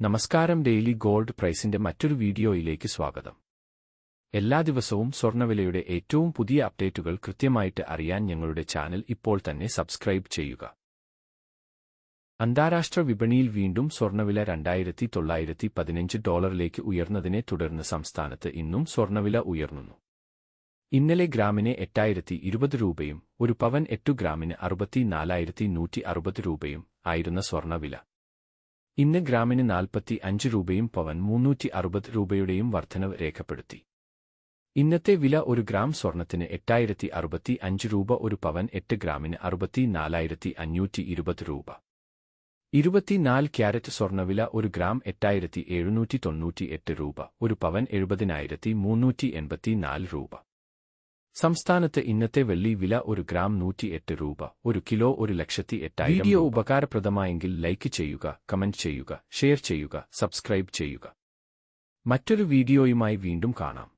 നമസ്കാരം daily gold പ്രൈസിന്റെ മറ്റൊരു വീഡിയോയിലേക്ക് സ്വാഗതം. എല്ലാ ദിവസവും സ്വർണവിലയുടെ ഏറ്റവും പുതിയ അപ്ഡേറ്റുകൾ കൃത്യമായിട്ട് അറിയാൻ ഞങ്ങളുടെ ചാനൽ ഇപ്പോൾ തന്നെ സബ്സ്ക്രൈബ് ചെയ്യുക. അന്താരാഷ്ട്ര വിപണിയിൽ വീണ്ടും സ്വർണവില രണ്ടായിരത്തി തൊള്ളായിരത്തി പതിനഞ്ച് ഡോളറിലേക്ക് ഉയർന്നതിനെ തുടർന്ന് സംസ്ഥാനത്ത് ഇന്നും സ്വർണവില ഉയർന്നു ഇന്നലെ ഗ്രാമിന് എട്ടായിരത്തി ഇരുപത് രൂപയും ഒരു പവൻ എട്ടു ഗ്രാമിന് അറുപത്തിനാലായിരത്തി നൂറ്റി അറുപത് രൂപയും ആയിരുന്ന സ്വർണവില ഇന്ന് ഗ്രാമിന് നാൽപ്പത്തി അഞ്ച് രൂപയും പവൻ മുന്നൂറ്റി അറുപത് രൂപയുടെയും വർധനവ് രേഖപ്പെടുത്തി. ഇന്നത്തെ വില ഒരു ഗ്രാം സ്വർണത്തിന് എട്ടായിരത്തി അറുപത്തി അഞ്ച് രൂപ ഒരു പവൻ എട്ട് ഗ്രാമിന് അറുപത്തി നാലായിരത്തി അഞ്ഞൂറ്റി ഇരുപത് രൂപ. ഇരുപത്തിനാല് ക്യാരറ്റ് സ്വർണവില ഒരു ഗ്രാം എട്ടായിരത്തി എഴുന്നൂറ്റി തൊണ്ണൂറ്റി എട്ട് രൂപ ഒരു പവൻ എഴുപതിനായിരത്തി മുന്നൂറ്റി എൺപത്തിനാല് രൂപ. സംസ്ഥാനത്ത് ഇന്നത്തെ വെള്ളി വില ഒരു ഗ്രാം നൂറ്റിയെട്ട് രൂപ ഒരു കിലോ ഒരു ലക്ഷത്തി എട്ടായിരം വീഡിയോ ഉപകാരപ്രദമായെങ്കിൽ ലൈക്ക് ചെയ്യുക കമന്റ് ചെയ്യുക ഷെയർ ചെയ്യുക സബ്സ്ക്രൈബ് ചെയ്യുക. മറ്റൊരു വീഡിയോയുമായി വീണ്ടും കാണാം.